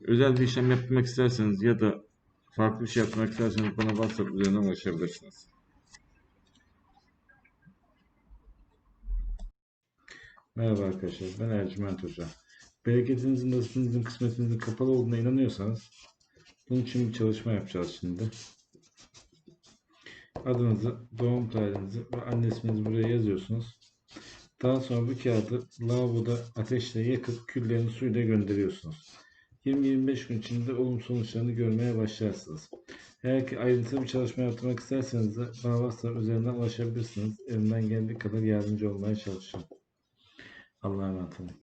Özel bir işlem yapmak isterseniz ya da farklı bir şey yapmak isterseniz bana WhatsApp üzerinden ulaşabilirsiniz. Merhaba arkadaşlar, ben Ercüment Hoca. Bereketinizin, nasibinizin, kısmetinizin kapalı olduğuna inanıyorsanız bunun için bir çalışma yapacağız şimdi. Adınızı, doğum tarihinizi ve anne buraya yazıyorsunuz. Daha sonra bu kağıdı lavaboda ateşle yakıp küllerini suyla gönderiyorsunuz. 20-25 gün içinde olumsuz sonuçlarını görmeye başlarsınız. Eğer ki ayrıntılı bir çalışma yaptırmak isterseniz de bana WhatsApp üzerinden ulaşabilirsiniz. Elimden geldiği kadar yardımcı olmaya çalışacağım. Allah'a emanet olun.